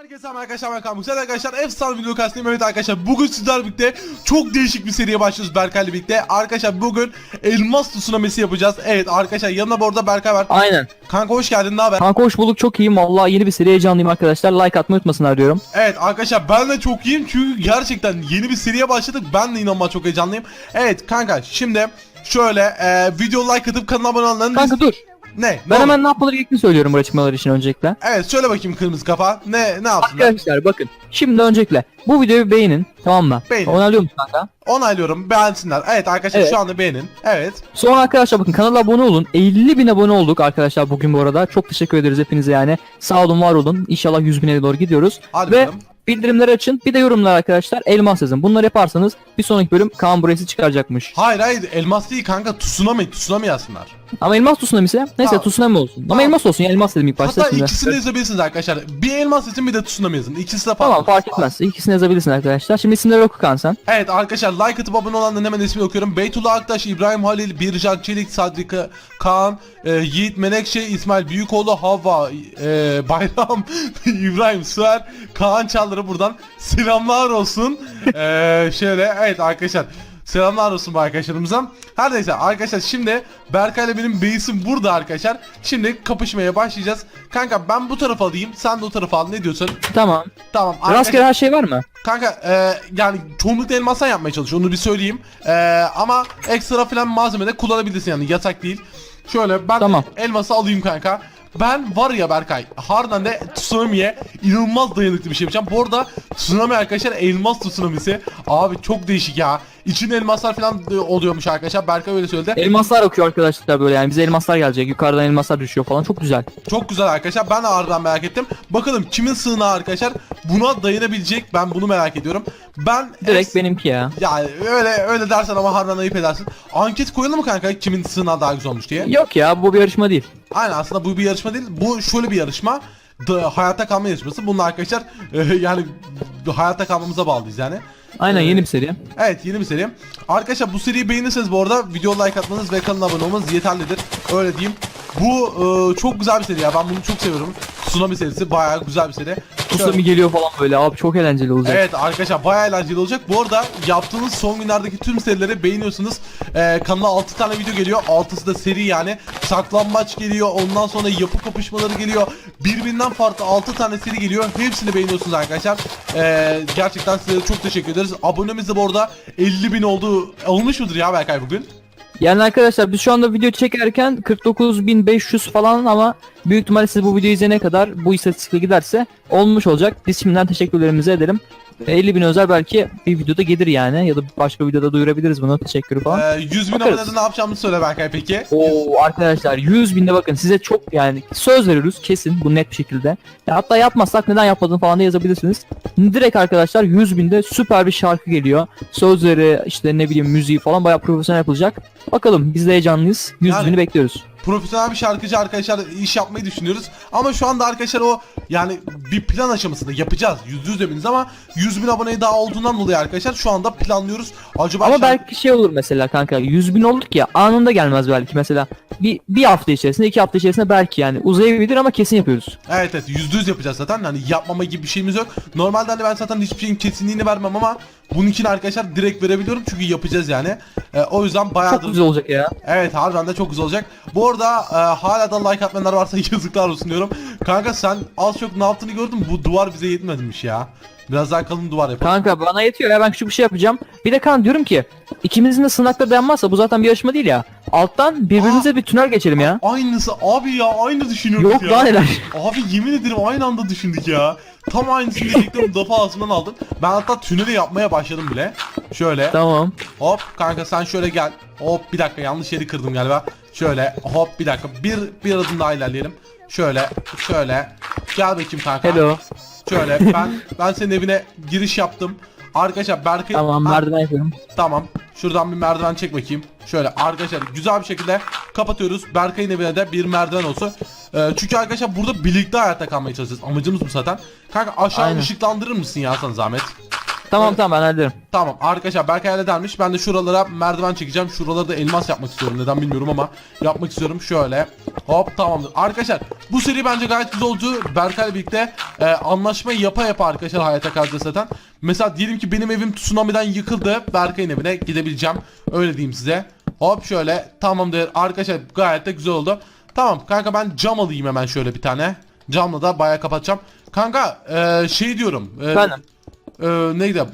Herkese merhaba arkadaşlar ben Güzel arkadaşlar efsane video kastayım evet arkadaşlar bugün sizlerle birlikte çok değişik bir seriye başlıyoruz Berkay'la birlikte. Arkadaşlar bugün elmas tsunamisi yapacağız. Evet arkadaşlar yanımda bu arada Berkay var. Aynen. kanka hoş geldin ne haber? Kanka hoş bulduk çok iyiyim. Valla yeni bir seri heyecanlıyım arkadaşlar. Like atmayı unutmasınlar diyorum. Evet arkadaşlar ben de çok iyiyim çünkü gerçekten yeni bir seriye başladık. Ben de inanılmaz çok heyecanlıyım. Evet kanka şimdi şöyle e, video like atıp kanala abone olanların Kanka dur ne ben Ne hemen ne yapmaları gerektiğini söylüyorum buraya çıkmaları için öncelikle. evet söyle bakayım kırmızı kafa. Ne ne yapsınlar Arkadaşlar bakın. Şimdi öncelikle bu videoyu beğenin tamam mı? Beğenin. Onaylıyor musun kanka? onaylıyorum beğensinler. Evet arkadaşlar Evet. şu anda beğenin. Evet. Sonra arkadaşlar bakın kanala abone olun. 50 bin abone olduk arkadaşlar bugün bu arada. Çok teşekkür ederiz hepinize yani. Sağ olun var olun. İnşallah 100 bine doğru gidiyoruz. hadi Ve bakalım. bildirimleri açın. Bir de yorumlar arkadaşlar. Elmas yazın. Bunları yaparsanız bir sonraki bölüm Kaan Burası çıkaracakmış. Hayır hayır. Elmas değil kanka. Tsunami. Tsunami yazsınlar. Ama elmas tsunamisi neyse Tamam. tsunami olsun. Tamam. Ama elmas olsun ya elmas dedim ilk başta Hatta şimdi. ikisini de yazabilirsiniz arkadaşlar. Bir elmas yazın bir de tsunami yazın. İkisi de Tamam farklı. fark etmez. İkisini yazabilirsin arkadaşlar. Şimdi isimleri oku Kaan sen. Evet arkadaşlar like atıp abone olanların hemen ismini okuyorum. Beytullah Aktaş, İbrahim Halil, Bircan Çelik, Sadri Ka- Kaan, e, Yiğit Menekşe, İsmail Büyükoğlu, Havva, e, Bayram, İbrahim Süer, Kaan Çağlar'a buradan selamlar olsun. E, şöyle evet arkadaşlar. Selamlar olsun arkadaşlarımıza. Her neyse arkadaşlar şimdi Berkay'la benim base'im burada arkadaşlar. Şimdi kapışmaya başlayacağız. Kanka ben bu tarafa alayım. Sen de o tarafa al. Ne diyorsun? Tamam. Tamam. Rastgele her şey var mı? Kanka e, yani çoğunlukla elmastan yapmaya çalışıyor onu bir söyleyeyim. E, ama ekstra falan malzeme de kullanabilirsin yani yasak değil. Şöyle ben Tamam. elması alayım kanka. Ben var ya Berkay harbiden de tsunami'ye inanılmaz dayanıklı bir şey yapacağım. Bu arada tsunami arkadaşlar elmas tsunamisi. Abi çok değişik ya. İçinde elmaslar falan oluyormuş arkadaşlar. Berkay öyle söyledi. Elmaslar okuyor arkadaşlar böyle yani bize elmaslar gelecek. Yukarıdan elmaslar düşüyor falan. Çok güzel. Çok güzel arkadaşlar. Ben de ardından merak ettim. Bakalım kimin sığınağı arkadaşlar buna dayanabilecek. Ben bunu merak ediyorum. Ben Direkt benimki ya. Yani öyle öyle dersen ama harbiden ayıp edersin. Anket koyalım mı kanka kimin sığınağı daha güzel olmuş diye? Yok ya bu bir yarışma değil. Aynen aslında bu bir yarışma değil. Bu şöyle bir yarışma. Da, hayatta kalma yarışması. Bunun arkadaşlar e, yani hayatta kalmamıza bağlıyız yani. Aynen Ee, yeni bir seri. Evet yeni bir seri. Arkadaşlar bu seriyi beğenirseniz bu arada video like atmanız ve kanala abone olmanız yeterlidir. Öyle diyeyim. Bu e, çok güzel bir seri ya. Ben bunu çok seviyorum. Tsunami serisi bayağı güzel bir seri. Tsunami geliyor falan böyle abi çok eğlenceli olacak. Evet arkadaşlar bayağı eğlenceli olacak. Bu arada yaptığınız son günlerdeki tüm serileri beğeniyorsunuz. Ee, kanala 6 tane video geliyor. 6'sı da seri yani. Saklambaç geliyor. Ondan sonra yapı kapışmaları geliyor. Birbirinden farklı 6 tane seri geliyor. Hepsini beğeniyorsunuz arkadaşlar. Ee, gerçekten size çok teşekkür ederiz. Abonemiz de bu arada 50 bin oldu. Olmuş mudur ya Berkay bugün? Yani arkadaşlar biz şu anda video çekerken 49.500 falan ama büyük ihtimalle siz bu videoyu izleyene kadar bu istatistikle giderse olmuş olacak. Biz şimdiden teşekkürlerimizi edelim. 50 bin özel belki bir videoda gelir yani ya da başka videoda duyurabiliriz bunu teşekkür falan. Ee, 100 bin abonede ne yapacağımızı söyle Berkay peki. Oo arkadaşlar 100 binde bakın size çok yani söz veriyoruz kesin bu net bir şekilde. Ya hatta yapmazsak neden yapmadın falan da yazabilirsiniz. Direkt arkadaşlar 100 binde süper bir şarkı geliyor. Sözleri işte ne bileyim müziği falan bayağı profesyonel yapılacak. Bakalım biz de heyecanlıyız. 100 Yani- bini bekliyoruz. Profesyonel bir şarkıcı arkadaşlar iş yapmayı düşünüyoruz. Ama şu anda arkadaşlar o yani bir plan aşamasında yapacağız. Yüzde yüz eminiz ama 100 bin abone daha olduğundan dolayı arkadaşlar şu anda planlıyoruz. Acaba Ama şarkı- belki şey olur mesela kanka 100 bin olduk ya anında gelmez belki mesela bir, bir hafta içerisinde iki hafta içerisinde belki yani uzayabilir ama kesin yapıyoruz. Evet evet yüzde yüz yapacağız zaten. Hani yapmama gibi bir şeyimiz yok. Normalde hani ben zaten hiçbir şeyin kesinliğini vermem ama bunun için arkadaşlar direkt verebiliyorum çünkü yapacağız yani. Ee, o yüzden Çok bayağıdır güzel olacak ya. Evet harbiden de çok güzel olacak. Bu arada e, hala da like atmayanlar varsa yazıklar olsun diyorum. Kanka sen az çok ne yaptığını gördün? Bu duvar bize yetmemiş ya. Biraz daha kalın duvar yapalım. Kanka bana yetiyor ya ben küçük bir şey yapacağım. Bir de kan diyorum ki ikimizin de sınakta dayanmazsa bu zaten bir yarışma değil ya. Alttan birbirimize bir tünel geçelim ya. Aynısı abi ya aynı düşünüyoruz Yok ya. daha neler. Abi yemin ederim aynı anda düşündük ya. Tam aynısını diyecektim defa ağzımdan aldım. Ben hatta tüneli yapmaya başladım bile. Şöyle Tamam. hop kanka sen şöyle gel. Hop bir dakika yanlış yeri kırdım galiba. Şöyle hop bir dakika bir, bir adım daha ilerleyelim. Şöyle şöyle gel bakayım kanka. Hello. Şöyle ben ben senin evine giriş yaptım. Arkadaşlar Berkay Tamam merdiven yapıyorum. Tamam. Şuradan bir merdiven çek bakayım. Şöyle arkadaşlar güzel bir şekilde kapatıyoruz. Berkay'ın evine de bir merdiven olsun. Ee, çünkü arkadaşlar burada birlikte hayatta kalmaya çalışacağız. Amacımız bu zaten. Kanka aşağı Aynen. ışıklandırır mısın ya sana zahmet? Tamam Evet. tamam ben hallederim. Tamam arkadaşlar Berkay halledermiş. Ben de şuralara merdiven çekeceğim. Şuraları da elmas yapmak istiyorum. Neden bilmiyorum ama yapmak istiyorum. Şöyle. Hop tamamdır. Arkadaşlar bu seri bence gayet güzel oldu. Berkay'la birlikte e, anlaşmayı yapa yapa arkadaşlar hayata kalacağız zaten. Mesela diyelim ki benim evim tsunami'den yıkıldı. Berkay'ın evine gidebileceğim. Öyle diyeyim size. Hop şöyle tamamdır. Arkadaşlar gayet de güzel oldu. Tamam kanka ben cam alayım hemen şöyle bir tane. Camla da bayağı kapatacağım. Kanka e, şey diyorum. E, Efendim? e, neydi?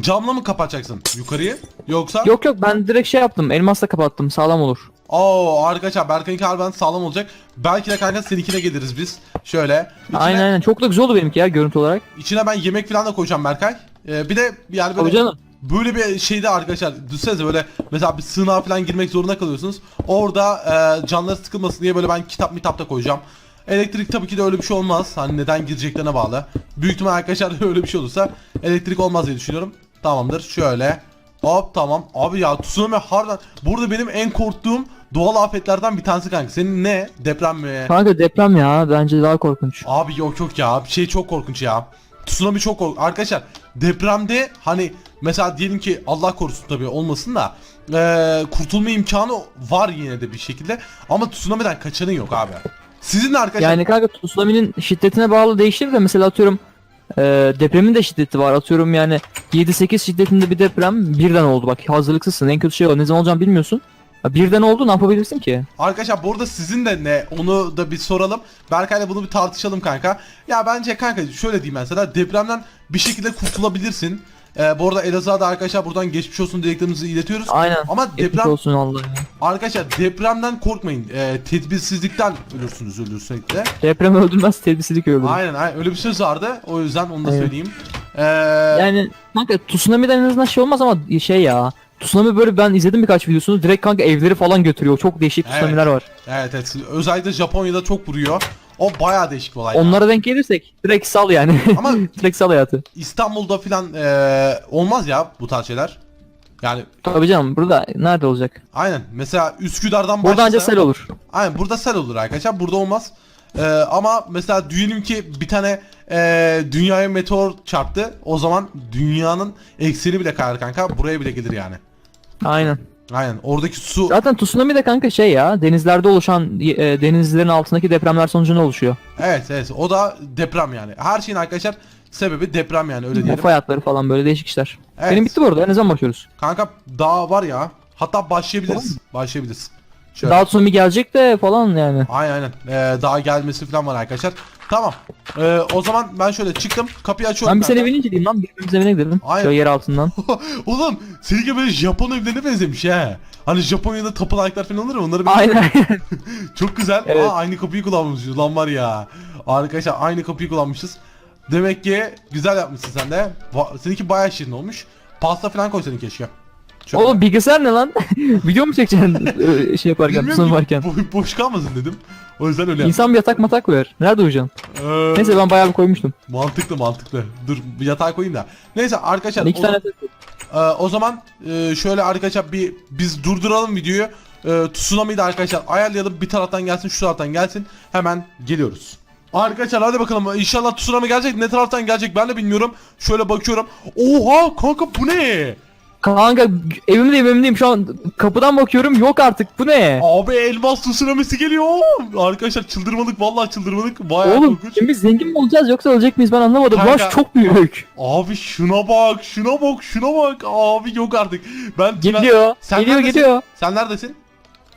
Camla mı kapatacaksın yukarıyı? Yoksa? Yok yok ben direkt şey yaptım. Elmasla kapattım. Sağlam olur. Oo arkadaşlar Berkay'ınki harbiden sağlam olacak. Belki de kanka seninkine geliriz biz. Şöyle. İçine, Aynen aynen. Çok da güzel oldu benimki ya görüntü olarak. içine ben yemek falan da koyacağım Berkay. Ee, bir de yani Tabii böyle canım. Böyle bir şeyde arkadaşlar düşünsenize böyle mesela bir sığınağa falan girmek zorunda kalıyorsunuz. Orada e, canları sıkılmasın diye böyle ben kitap mitap da koyacağım. Elektrik tabii ki de öyle bir şey olmaz. Hani neden gireceklerine bağlı. Büyük ihtimal arkadaşlar öyle bir şey olursa elektrik olmaz diye düşünüyorum. Tamamdır. Şöyle. Hop tamam. Abi ya tsunami harbiden burada benim en korktuğum doğal afetlerden bir tanesi kanka. Senin ne? Deprem mi? Kanka deprem ya bence daha korkunç. Abi yok yok ya. Bir şey çok korkunç ya. Tsunami çok korkunç. Arkadaşlar depremde hani mesela diyelim ki Allah korusun tabii olmasın da eee, kurtulma imkanı var yine de bir şekilde. Ama tsunami'den kaçanın yok abi. Sizin de arkadaşlar Yani kanka tsunami'nin şiddetine bağlı değişir de mesela atıyorum e, depremin de şiddeti var. Atıyorum yani 7-8 şiddetinde bir deprem birden oldu bak hazırlıksızsın. En kötü şey o. Ne zaman olacağını bilmiyorsun. Birden oldu ne yapabilirsin ki? Arkadaşlar burada sizin de ne onu da bir soralım. Berkay'la bunu bir tartışalım kanka. Ya bence kanka şöyle diyeyim mesela depremden bir şekilde kurtulabilirsin. Ee, bu arada Elazığ'a da arkadaşlar buradan geçmiş olsun dileklerimizi iletiyoruz. Aynen. Ama Geçmiş deprem olsun Allah'ım. arkadaşlar depremden korkmayın. Ee, tedbirsizlikten ölürsünüz ölürsünüz de. Deprem öldürmez tedbirsizlik öldürür. Aynen aynen öyle bir söz vardı. O yüzden onu da Evet. söyleyeyim. Ee, Yani kanka tsunami'den en azından şey olmaz ama şey ya. Tsunami böyle ben izledim birkaç videosunu. Direkt kanka evleri falan götürüyor. Çok değişik Evet. tsunami'ler var. evet evet. Özellikle Japonya'da çok vuruyor. O bayağı değişik bir olay. ya. Onlara denk gelirsek direkt sal yani. Ama direkt sal hayatı. İstanbul'da filan ee, olmaz ya bu tarz şeyler. Yani Tabii canım burada nerede olacak? aynen. Mesela Üsküdar'dan Burada başlasa... anca sel olur. Aynen burada sel olur arkadaşlar. Burada olmaz. Ee, ama mesela diyelim ki bir tane ee, dünyaya meteor çarptı. O zaman dünyanın ekseni bile kayar kanka. Buraya bile gelir yani. Aynen. Aynen. Oradaki su Zaten tsunami de kanka şey ya denizlerde oluşan e, denizlerin altındaki depremler sonucunda oluşuyor. Evet evet o da deprem yani. Her şeyin arkadaşlar sebebi deprem yani öyle diyelim. fay hatları falan böyle değişik işler. Evet. Benim bitti bu arada ne zaman bakıyoruz? Kanka daha var ya. Hatta başlayabiliriz. Başlayabiliriz. Şöyle. Daha tsunami gelecek de falan yani. Aynen aynen. Ee, daha gelmesi falan var arkadaşlar. Tamam. Ee, o zaman ben şöyle çıktım. Kapıyı açıyorum. Ben bir kanka. evine gideyim lan birbirimizin evine gidelim. Aynen. Şöyle yer altından. Oğlum seninki böyle Japon evlerine benzemiş he. Hani Japonya'da tapınaklar falan olur ya onları böyle Aynen. çok güzel. Evet. Aa, aynı kapıyı kullanmışız lan var ya. Arkadaşlar aynı kapıyı kullanmışız. Demek ki güzel yapmışsın sen de. Va- seninki bayağı şirin olmuş. Pasta falan koysaydın keşke. Şöyle. Oğlum bilgisayar ne lan? Video mu çekeceksin e, şey yaparken, Bilmiyorum ki, varken? bo- boş kalmasın dedim. O yüzden öyle. İnsan bir yatak matak koyar. Nerede uyuyacaksın? Ee, Neyse ben bayağı bir koymuştum. Mantıklı mantıklı. Dur bir yatağa koyayım da. Neyse arkadaşlar İki o, tane yatak e, o zaman e, şöyle arkadaşlar bir biz durduralım videoyu. E, tsunami'yi de arkadaşlar ayarlayalım. Bir taraftan gelsin şu taraftan gelsin. Hemen geliyoruz. Arkadaşlar hadi bakalım inşallah tsunami gelecek ne taraftan gelecek ben de bilmiyorum. Şöyle bakıyorum. Oha kanka bu ne? Kanka evimde evimdeyim şu an kapıdan bakıyorum yok artık bu ne? Abi elmas tsunamisi geliyor. Arkadaşlar çıldırmalık vallahi çıldırmalık. Bayağı Oğlum korkunç. şimdi zengin mi olacağız yoksa ölecek miyiz ben anlamadım. Kanka- aş çok büyük. Abi şuna bak şuna bak şuna bak. Abi yok artık. Ben Geliyor. Sen geliyor neredesin? geliyor. Sen neredesin?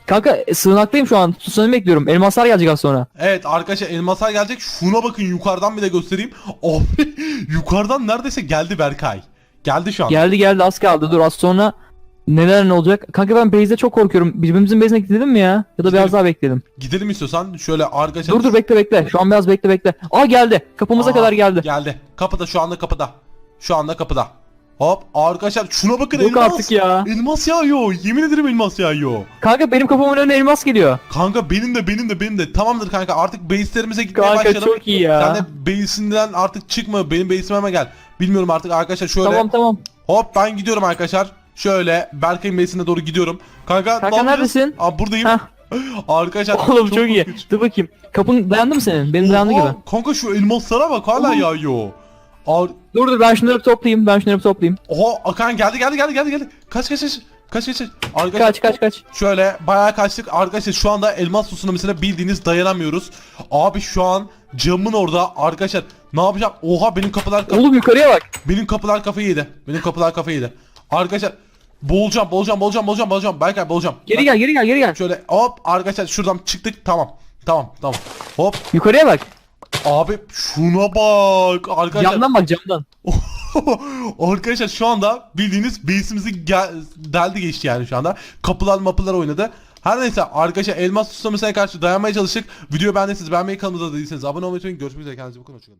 Kanka e, sığınaktayım şu an. Tsunami bekliyorum. Elmaslar gelecek az sonra. Evet arkadaşlar elmaslar gelecek. Şuna bakın yukarıdan bir de göstereyim. Abi yukarıdan neredeyse geldi Berkay. Geldi şu an. Geldi geldi az kaldı. Dur az sonra neler ne olacak? Kanka ben base'de çok korkuyorum. Birbirimizin base'ine gidelim mi ya? Ya da Gidelim. biraz daha bekleyelim. Gidelim istiyorsan şöyle arkadaşlar. Dur dur bekle bekle. Şu an biraz bekle bekle. Aa geldi. Kapımıza Aa, kadar geldi. Geldi. Kapıda şu anda kapıda. Şu anda kapıda. Hop arkadaşlar şuna bakın Yok elmas. artık ya. Elmas yağıyor. Yemin ederim elmas yağıyor. Kanka benim kapımın önüne elmas geliyor. Kanka benim de benim de benim de. Tamamdır kanka artık base'lerimize gitmeye Kanka başlayalım. çok iyi ya. Sen de base'inden artık çıkma. Benim base'ime hemen gel. Bilmiyorum artık arkadaşlar şöyle. Tamam tamam. Hop ben gidiyorum arkadaşlar. Şöyle Berkay'ın base'ine doğru gidiyorum. Kanka, Kanka ne neredesin? Aa buradayım. Heh. arkadaşlar Oğlum çok, iyi. korkunç. Dur bakayım. Kapın dayandı mı senin? Benim dayandı Oha, gibi. Kanka şu elmaslara bak hala Oğlum. yağıyor. Ar Dur dur ben şunları bir toplayayım. Ben şunları bir toplayayım. Oha Akan geldi geldi geldi geldi geldi. Kaç kaç kaç. Kaç kaç kaç. Arkadaşlar Kaç kaç kaç. şöyle bayağı kaçtık. Arkadaşlar şu anda elmas susuna mesela bildiğiniz dayanamıyoruz. Abi şu an camın orada arkadaşlar ne yapacağım? Oha benim kapılar Oğlum yukarıya bak. benim kapılar kafayı yedi. Benim kapılar kafayı yedi. Arkadaşlar boğulacağım boğulacağım boğulacağım boğulacağım boğulacağım. Belki boğulacağım. Geri gel geri gel geri gel. Şöyle hop arkadaşlar şuradan çıktık tamam. Tamam tamam. Hop Yukarıya bak. Abi şuna bak arkadaşlar. Camdan bak camdan. Arkadaşlar şu anda bildiğiniz base'imizi deldi geçti yani şu anda. Kapılar mapılar oynadı. Her neyse arkadaşlar elmas susamasına karşı dayanmaya çalıştık. Video beğendiyseniz beğenmeyi kanalımıza da değilseniz abone olmayı unutmayın. Görüşmek üzere kendinize bakın. Hoşçakalın.